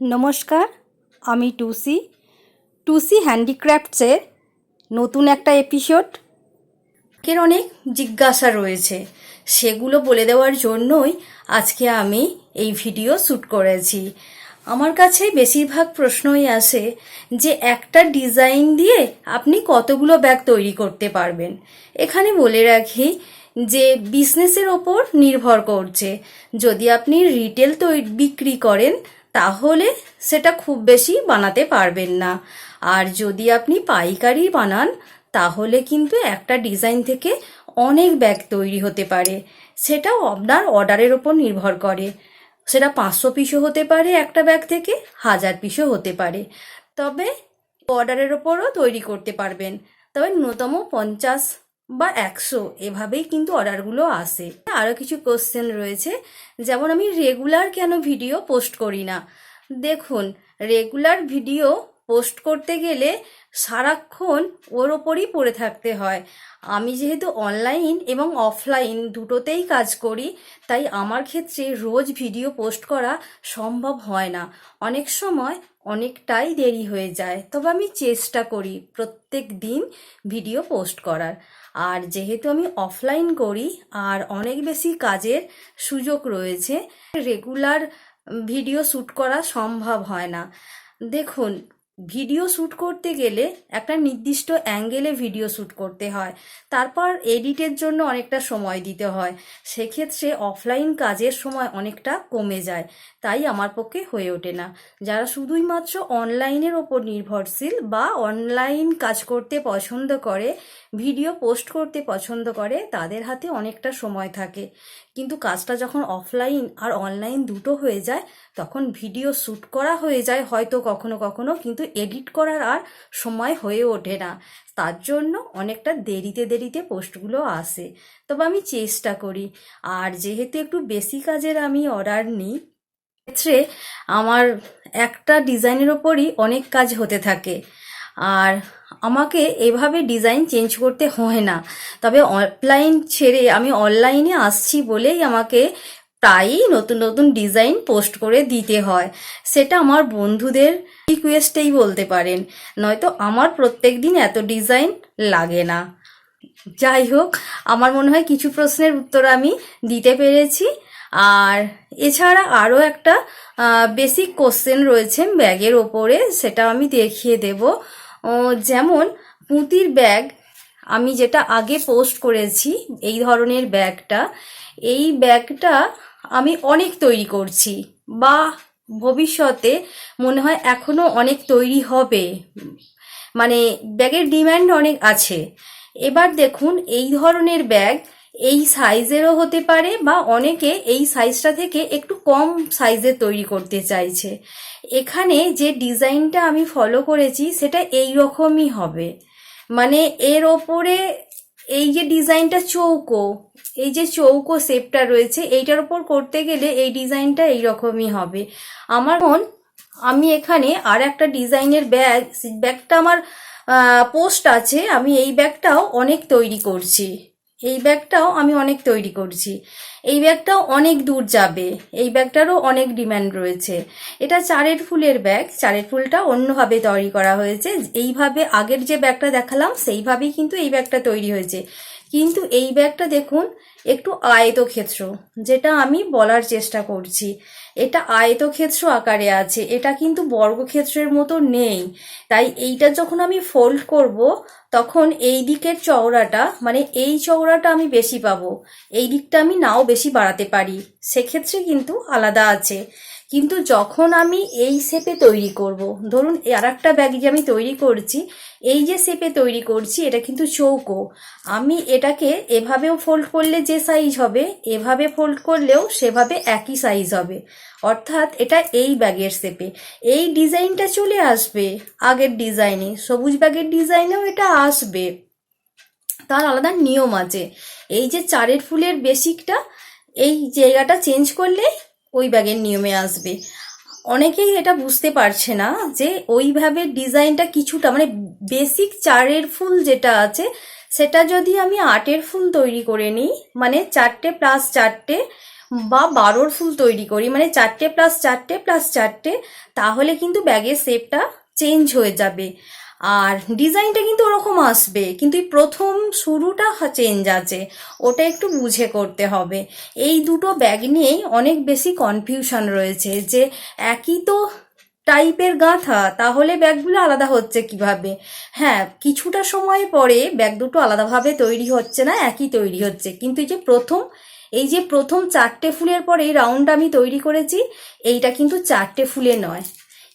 নমস্কার, আমি টুসি। টুসি হ্যান্ডিক্রাফটসের নতুন একটা এপিসোড। এর অনেক জিজ্ঞাসা রয়েছে। সেগুলো বলে দেওয়ার জন্যই আজকে আমি এই ভিডিও শ্যুট করেছি। আমার কাছে বেশিরভাগ প্রশ্নই আসে যে একটা ডিজাইন দিয়ে আপনি কতগুলো ব্যাগ তৈরি করতে পারবেন? এখানে বলে রাখি যে বিজনেসের ওপর নির্ভর করছে। যদি আপনি রিটেল বিক্রি করেন তাহলে সেটা খুব বেশি বানাতে পারবেন না। আর যদি আপনি পাইকারি বানান, তাহলে কিন্তু একটা ডিজাইন থেকে অনেক ব্যাগ তৈরি হতে পারে। সেটাও আপনার অর্ডারের ওপর নির্ভর করে। সেটা পাঁচশো পিসও হতে পারে একটা ব্যাগ থেকে, হাজার পিসও হতে পারে। তবে অর্ডারের ওপরও তৈরি করতে পারবেন। তবে ন্যূনতম পঞ্চাশ বা একশো, এভাবেই কিন্তু অর্ডারগুলো আসে। আরও কিছু কোশ্চেন রয়েছে, যেমন আমি রেগুলার কেন ভিডিও পোস্ট করি না? দেখুন রেগুলার ভিডিও পোস্ট করতে গেলে সারাক্ষণ ওর ওপরই পড়ে থাকতে হয়। আমি যেহেতু অনলাইন এবং অফলাইন দুটোতেই কাজ করি, তাই আমার ক্ষেত্রে রোজ ভিডিও পোস্ট করা সম্ভব হয় না। অনেক সময় অনেকটাই দেরি হয়ে যায়। তবে আমি চেষ্টা করি প্রত্যেক দিন ভিডিও পোস্ট করার। আর যেহেতু আমি অফলাইন করি আর অনেক বেশি কাজের সুযোগ রয়েছে, রেগুলার ভিডিও শ্যুট করা সম্ভব হয় না। দেখুন ভিডিও শ্যুট করতে গেলে একটা নির্দিষ্ট অ্যাঙ্গেলে ভিডিও শ্যুট করতে হয়। তারপর এডিটের জন্য অনেকটা সময় দিতে হয়। সেক্ষেত্রে অফলাইন কাজের সময় অনেকটা কমে যায়। তাই আমার পক্ষে হয়ে ওঠে না। যারা শুধুই মাত্র অনলাইনের ওপর নির্ভরশীল বা অনলাইন কাজ করতে পছন্দ করে, ভিডিও পোস্ট করতে পছন্দ করে, তাদের হাতে অনেকটা সময় থাকে। কিন্তু কাজটা যখন অফলাইন আর অনলাইন দুটো হয়ে যায়, তখন ভিডিও শ্যুট করা হয়ে যায় হয়তো কখনো কখনো, কিন্তু এডিট করার আর সময় হয়ে ওঠে না। তার জন্য অনেকটা দেরিতে দেরিতে পোস্টগুলো আসে। তবে আমি চেষ্টা করি। আর যেহেতু একটু বেশি কাজের আমি অর্ডার নিই ক্ষেত্রে আমার একটা ডিজাইনের ওপরই অনেক কাজ হতে থাকে। আর আমাকে এভাবে ডিজাইন চেঞ্জ করতে হয় না। তবে অফলাইন ছেড়ে আমি অনলাইনে আসছি বলেই আমাকে প্রায়ই নতুন নতুন ডিজাইন পোস্ট করে দিতে হয়। সেটা আমার বন্ধুদের রিকোয়েস্টেই বলতে পারেন। নয়তো আমার প্রত্যেক দিন এত ডিজাইন লাগে না। যাই হোক, আমার মনে হয় কিছু প্রশ্নের উত্তর আমি দিতে পেরেছি। আর এছাড়া আরও একটা বেসিক কোশ্চেন রয়েছে ব্যাগের ওপরে সেটা আমি দেখিয়ে দেব। যেমন পুঁতির ব্যাগ আমি যেটা আগে পোস্ট করেছি, এই ধরনের ব্যাগটা, এই ব্যাগটা আমি অনেক তৈরি করছি। বা ভবিষ্যতে মনে হয় এখনও অনেক তৈরি হবে। মানে ব্যাগের ডিমান্ড অনেক আছে। এবার দেখুন, এই ধরনের ব্যাগ এই সাইজেরও হতে পারে বা অনেকে এই সাইজটা থেকে একটু কম সাইজের তৈরি করতে চাইছে। এখানে যে ডিজাইনটা আমি ফলো করেছি, সেটা এই রকমই হবে। মানে এর ওপরে এই যে ডিজাইনটা চৌকো, এই যে চৌকো শেপটা রয়েছে, এইটার ওপর করতে গেলে এই ডিজাইনটা এইরকমই হবে। আমার মন, আমি এখানে আর একটা ডিজাইনের ব্যাগ ব্যাগটা আমার পোস্ট আছে, আমি এই ব্যাগটাও অনেক তৈরি করছি। এই ব্যাগটাও আমি অনেক তৈরি করছি। এই ব্যাগটাও অনেক দূর যাবে। এই ব্যাগটারও অনেক ডিম্যান্ড রয়েছে। এটা চারের ফুলের ব্যাগ। চারের ফুলটা অন্যভাবে তৈরি করা হয়েছে। এইভাবে আগের যে ব্যাগটা দেখালাম, সেইভাবেই কিন্তু এই ব্যাগটা তৈরি হয়েছে। কিন্তু এই ব্যাগটা দেখুন, একটু আয়তক্ষেত্র, যেটা আমি বলার চেষ্টা করছি। এটা আয়তক্ষেত্র আকারে আছে, এটা কিন্তু বর্গক্ষেত্রের মতো নেই। তাই এইটা যখন আমি ফোল্ড করব, তখন এই দিকের চওড়াটা মানে এই চওড়াটা আমি বেশি পাবো, এই দিকটা আমি নাও বেশি বাড়াতে পারি। সেক্ষেত্রে কিন্তু আলাদা আছে। কিন্তু যখন আমি এই শেপে তৈরি করব, ধরুন আর একটা ব্যাগ যে আমি তৈরি করছি, এই যে শেপে তৈরি করছি, এটা কিন্তু চৌকো। আমি এটাকে এভাবেও ফোল্ড করলে যে সাইজ হবে, এভাবে ফোল্ড করলেও সেভাবে একই সাইজ হবে। অর্থাৎ এটা এই ব্যাগের শেপে এই ডিজাইনটা চলে আসবে আগের ডিজাইনে সবুজ ব্যাগের ডিজাইনেও এটা আসবে। তার আলাদা নিয়ম আছে। এই যে চারের ফুলের বেসিকটা এই জায়গাটা চেঞ্জ করলে ওই ব্যাগের নিয়মে আসবে। অনেকেই এটা বুঝতে পারছে না যে ওইভাবে ডিজাইনটা কিছুটা মানে বেসিক চারের ফুল যেটা আছে, সেটা যদি আমি আটের ফুল তৈরি করে নিই মানে চারটে প্লাস চারটে বা বারোর ফুল তৈরি করি মানে চারটে প্লাস চারটে প্লাস চারটে, তাহলে কিন্তু ব্যাগের শেপটা চেঞ্জ হয়ে যাবে। আর ডিজাইনটা কিন্তু ওরকম আসবে, কিন্তু এই প্রথম শুরুটা চেঞ্জ আছে, ওটা একটু বুঝে করতে হবে। এই দুটো ব্যাগ নিয়েই অনেক বেশি কনফিউশন রয়েছে যে একই তো টাইপের গাঁথা, তাহলে ব্যাগগুলো আলাদা হচ্ছে কীভাবে? হ্যাঁ কিছুটা সময় পরে ব্যাগ দুটো আলাদাভাবে তৈরি হচ্ছে না, একই তৈরি হচ্ছে। কিন্তু এই যে প্রথম, এই যে প্রথম চারটে ফুলের পরে এই রাউন্ড আমি তৈরি করেছি, এইটা কিন্তু চারটে ফুলে নয়।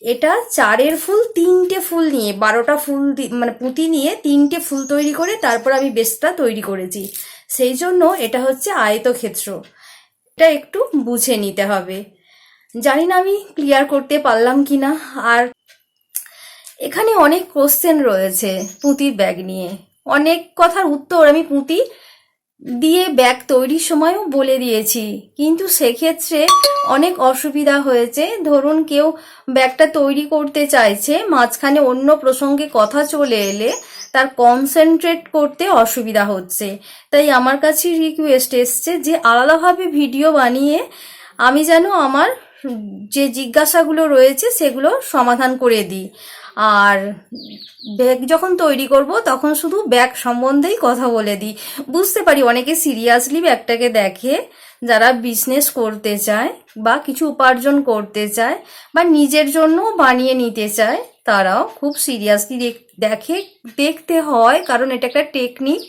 এটা চারের ফুল, তিনটে ফুল নিয়ে, বারোটা ফুল মানে পুঁতি নিয়ে তিনটে ফুল তৈরি করে তারপর আমি বেসটা তৈরি করেছি। সেই জন্য এটা হচ্ছে আয়তক্ষেত্র। এটা একটু বুঝে নিতে হবে। জানি না আমি ক্লিয়ার করতে পারলাম কি না আর এখানে অনেক কোশ্চেন রয়েছে পুঁতির ব্যাগ নিয়ে। অনেক কথার উত্তর আমি পুঁতি দিয়ে ব্যাগ তৈরির সময়ও বলে দিয়েছি। কিন্তু সেক্ষেত্রে অনেক অসুবিধা হয়েছে। ধরুন কেউ ব্যাগটা তৈরি করতে চাইছে, মাঝখানে অন্য প্রসঙ্গে কথা চলে এলে তার কনসেন্ট্রেট করতে অসুবিধা হচ্ছে। তাই আমার কাছে রিকোয়েস্ট এসছে যে আলাদাভাবে ভিডিও বানিয়ে আমি যেন আমার যে জিজ্ঞাসাগুলো রয়েছে সেগুলো সমাধান করে দিই। আর ব্যাগ যখন তৈরি করব, তখন শুধু ব্যাগ সম্বন্ধেই কথা বলে দিই। বুঝতে পারি অনেকে সিরিয়াসলি ব্যাগটাকে দেখে, যারা বিজনেস করতে চায় বা কিছু উপার্জন করতে চায় বা নিজের জন্য বানিয়ে নিতে চায়, তারাও খুব সিরিয়াসলি দেখে দেখতে হয়। কারণ এটা একটা টেকনিক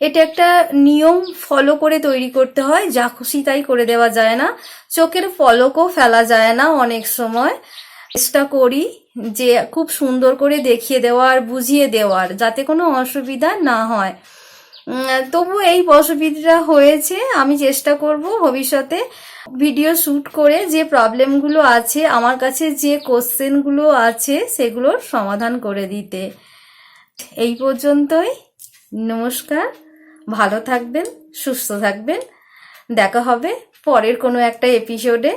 এটা একটা নিয়ম ফলো করে তৈরি করতে হয়। যা খুশি তাই করে দেওয়া যায় না। চোখের ফলকও ফেলা যায় না অনেক সময়। চেষ্টা করি যে খুব সুন্দর করে দেখিয়ে দেওয়ার বুঝিয়ে দেওয়ার যাতে কোনো অসুবিধা না হয়। তবু এই অসুবিধাটা হয়েছে, আমি চেষ্টা করব ভবিষ্যতে ভিডিও শ্যুট করে যে প্রবলেমগুলো আছে, আমার কাছে যে কোশ্চেনগুলো আছে সেগুলোর সমাধান করে দিতে। এই পর্যন্তই, নমস্কার, ভালো থাকবেন, সুস্থ থাকবেন, দেখা হবে পরের কোনো একটা এপিসোডে